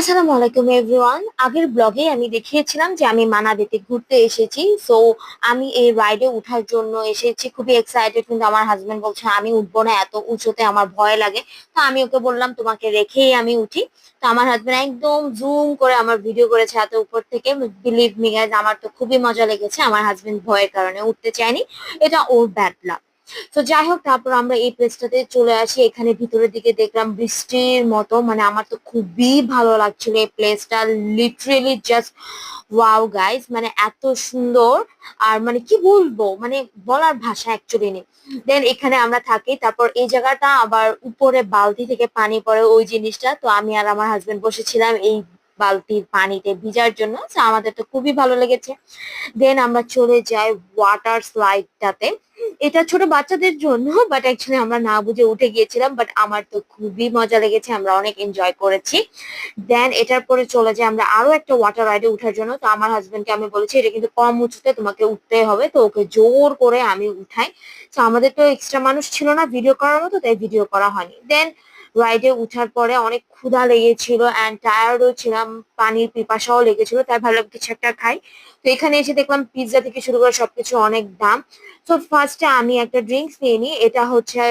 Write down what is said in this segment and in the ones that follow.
আসসালামু আলাইকুম এভরিওয়ান আগের ব্লগে আমি দেখিয়েছিলাম যে আমি মানাবেতে ঘুরতে এসেছি। সো আমি এই রাইডে ওঠার জন্য এসেছি। খুবই এক্সাইটেড কিন্তু আমার হাজবেন্ড বলছে, আমি উঠবো না, এত উঁচুতে আমার ভয় লাগে। তো আমি ওকে বললাম, তোমাকে রেখেই আমি উঠি। তো আমার হাজবেন্ড একদম জুম করে আমার ভিডিও করেছে এত উপর থেকে। বিলিভ মি গাইজ আমার তো খুবই মজা লেগেছে। আমার হাজবেন্ড ভয়ের কারণে উঠতে চায়নি। এটা ওর ব্যাড লাক তো যাই হোক, তারপর আমরা এই প্লেসটাতে চলে আসি। এখানে ভিতরের দিকে দেখলাম বৃষ্টির মতো। মানে আমার তো খুবই ভালো লাগছিল এই প্লেসটা লিটারেলি জাস্ট ওয়াও গাইস মানে এত সুন্দর। আর মানে কি বলব? মানে বলার ভাষা অ্যাকচুয়ালি নেই। দেন এখানে আমরা থাকি। তারপর এই জায়গাটা আবার উপরে বালতি থেকে পানি পড়ে ওই জিনিসটা। তো আমি আর আমার হাজবেন্ড বসেছিলাম এই বালতির পানিতে ভিজার জন্য। আমাদের তো খুবই ভালো লেগেছে। দেন আমরা চলে যাই ওয়াটার স্লাইডটাতে এটা ছোট বাচ্চাদের জন্য বাট অ্যাকচুয়ালি আমরা না বুঝে উঠে গিয়েছিলাম বাট আমার তো খুবই মজা লেগেছে, আমরা অনেক এনজয় করেছি। দেন এটার পরে চলে যায় আমরা আরও একটা ওয়াটার রাইডে উঠার জন্য। তো আমার হাজবেন্ডকে আমি বলেছি, এটা কিন্তু কম উঁচুতে তোমাকে উঠতে হবে, তো ওকে জোর করে আমি উঠাই। তো আমাদের তো এক্সট্রা মানুষ ছিল না ভিডিও করার মতো তাই ভিডিও করা হয়নি। দেন রাইডে উঠার পরে অনেক ক্ষুধা লেগেছিল অ্যান্ড টায়ার্ডও ছিলাম, পানির পিপাসাও লেগেছিল, তাই ভাবলাম কিছু একটা খাই। তো এখানে এসে দেখলাম পিৎজা থেকে শুরু করে সবকিছু অনেক দাম। তো ফার্স্টে আমি একটা ড্রিঙ্কস নিয়ে নিই, এটা হচ্ছে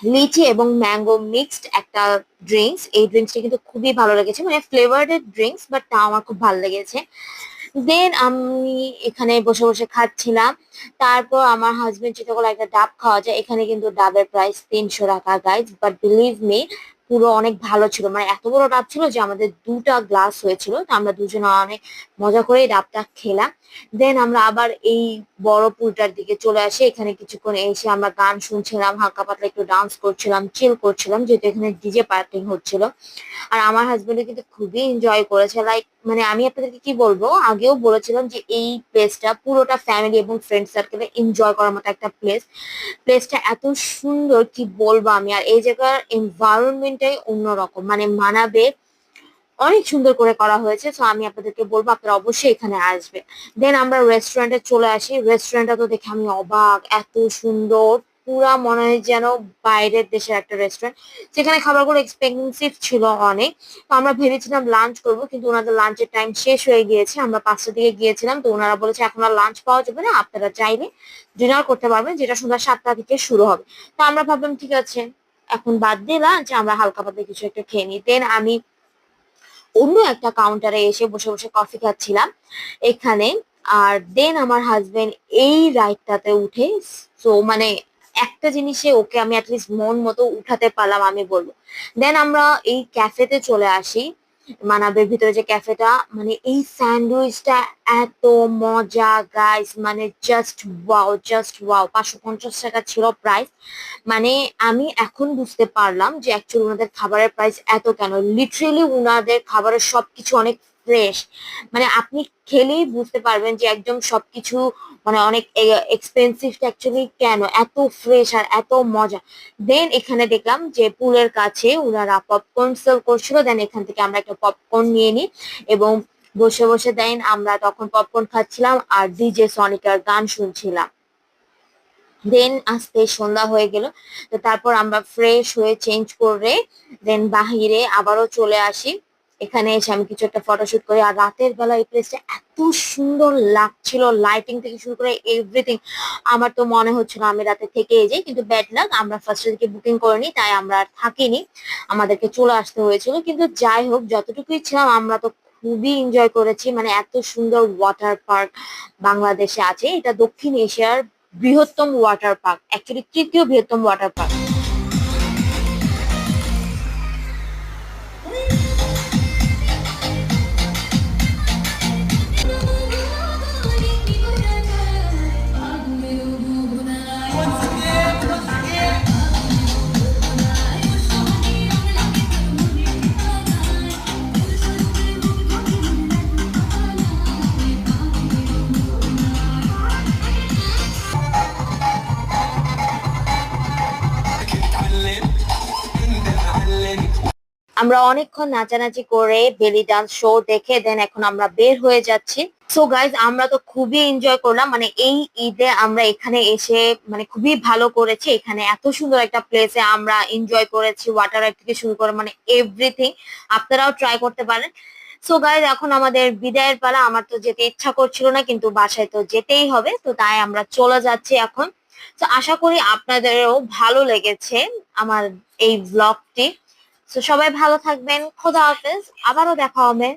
লিচি এবং ম্যাঙ্গো মিক্সড একটা ড্রিঙ্কস এই ড্রিঙ্কসটা কিন্তু খুবই ভালো লেগেছে মানে ফ্লেভার্ডেড ড্রিঙ্কস বাট তা আমার খুব ভালো লেগেছে। দেন আমি এখানে বসে বসে খাচ্ছিলাম। তারপর আমার হাজবেন্ড যেটা করল একটা ডাব খাওয়া যায়। এখানে কিন্তু ডাবের প্রাইস তিনশো টাকা গাইজ বাট বিলিভ মি পুরো অনেক ভালো ছিল। মানে এত বড় ডাব ছিল যে আমাদের দুটা গ্লাস হয়েছিল। তো আমরা দুজনে অনেক মজা করে ডাবটা খেলাম। দেন আমরা আবার এই বড় পুলটার দিকে চলে আসি। এখানে কিছুক্ষণ এসে আমরা গান শুনছিলাম, হালকা পাতলা একটু ডান্স করছিলাম চিল করছিলাম। যেহেতু এখানে ডিজে পার্টিং হচ্ছিল। আর আমার হাজবেন্ড কিন্তু খুবই এনজয় করেছে। লাইক মানে আমি আপনাদেরকে কি বলব? আগেও বলেছিলাম যে এই প্লেসটা পুরোটা ফ্যামিলি এবং ফ্রেন্ড সার্কেলে এনজয় করার মতো একটা প্লেস প্লেসটা এত সুন্দর, কি বলব আমি? আর এই জায়গার এনভায়রনমেন্টটাই অন্যরকম। মানে মানাবে অনেক সুন্দর করে করা হয়েছে। তো আমি আপনাদেরকে বলব, আপনারা অবশ্যই এখানে আসবে দেন আমরা রেস্টুরেন্টে চলে আসি। রেস্টুরেন্টটা তো দেখে আমি অবাক, এত সুন্দর। পুরা মনে হয় যেন বাইরের দেশের একটা রেস্টুরেন্ট যেখানে খাবারগুলো এক্সপেন্সিভ ছিল অনেক। তো আমরা ভেবেছিলাম লাঞ্চ করব, কিন্তু ওনাদের লাঞ্চের টাইম শেষ হয়ে গিয়েছে। আমরা পাঁচটার দিকে গিয়েছিলাম, তো ওনারা বলেছে, এখন আর লাঞ্চ পাওয়া যাবে না, আপনারা চাইলে ডিনার করতে পারবেন, যেটা সন্ধ্যা সাতটা থেকে শুরু হবে। তো আমরা ভাবলাম, ঠিক আছে। এখন বাদ দিয়ে লাঞ্চ আমরা হালকা পাতলা কিছু একটা খেয়ে নিই। দেন আমি অন্য একটা কাউন্টারে এসে বসে বসে কফি খাচ্ছিলাম এখানে। আর দেন আমার হাজবেন্ড এই রাইডটাতে উঠে সো মানে একটা জিনিসে ওকে আমি অ্যাটলিস্ট মন মতো উঠাতে পারলাম, আমি বলব। দেন আমরা এই ক্যাফেতে চলে আসি। মানাবের ভিতরে যে ক্যাফেটা মানে এই স্যান্ডউইচটা এত মজা গাইস মানে জাস্ট ওয়াও জাস্ট ওয়াও পাঁচশো পঞ্চাশ টাকা ছিল প্রাইস মানে আমি এখন বুঝতে পারলাম যে অ্যাকচুয়ালি ওনাদের খাবারের প্রাইস এত কেন? লিটারেলি ওনাদের খাবারের সবকিছু অনেক ফ্রেশ মানে আপনি খেলেই বুঝতে পারবেন যে একদম সবকিছু মানে অনেক এক্সপেন্সিভ অ্যাকচুয়ালি কেন? এত ফ্রেশ আর এত মজা। দেন এখানে দেখলাম যে পুলের কাছে ওনারা পপকর্ন সেল করছিল। দেন এখান থেকে আমরা একটা পপকর্ন নিয়ে নিই এবং বসে বসে দেন আমরা তখন পপকর্ন খাচ্ছিলাম আর ডিজে সনিকার গান শুনছিলাম। দেন আস্তে সন্ধ্যা হয়ে গেল। তো তারপর আমরা ফ্রেশ হয়ে চেঞ্জ করে দেন বাহিরে আবারও চলে আসি। এখানে এসে আমি কিছু একটা ফটোশুট করি। আর রাতের বেলা এই প্লেসটা এত সুন্দর লাগছিল লাইটিং থেকে শুরু করে এভরিথিং আমার তো মনে হচ্ছিল আমি রাতে থেকে যাই কিন্তু ব্যাড লাগ আমরা ফার্স্ট থেকে বুকিং করিনি, তাই আমরা আর থাকিনি। আমাদেরকে চলে আসতে হয়েছিল, কিন্তু যাই হোক, যতটুকুই ছিলাম, আমরা তো খুবই এনজয় করেছি। মানে এত সুন্দর ওয়াটার পার্ক বাংলাদেশে আছে। এটা দক্ষিণ এশিয়ার বৃহত্তম ওয়াটার পার্ক অ্যাকচুয়ালি তৃতীয় বৃহত্তম ওয়াটার পার্ক আমরা অনেকক্ষণ নাচানাচি করে বেলি ডান্স শো দেখে দেন এখন আমরা বের হয়ে যাচ্ছি। সো গাইজ আমরা তো খুবই এনজয় করলাম। মানে এই ঈদে আমরা এখানে এসে মানে খুবই ভালো করেছি। এখানে এত সুন্দর একটা প্লেসে আমরা এনজয় করেছি ওয়াটার রাইড থেকে শুরু করে মানে এভরিথিং আপনারাও ট্রাই করতে পারেন। সো গাইজ এখন আমাদের বিদায়ের পালা। আমার তো যেতে ইচ্ছা করছিল না, কিন্তু বাসায় তো যেতেই হবে। তো তাই আমরা চলে যাচ্ছি এখন। তো আশা করি আপনাদেরও ভালো লেগেছে আমার এই ব্লগটি তো সবাই ভালো থাকবেন। খোদা হাফেজ। আবারও দেখা হবে।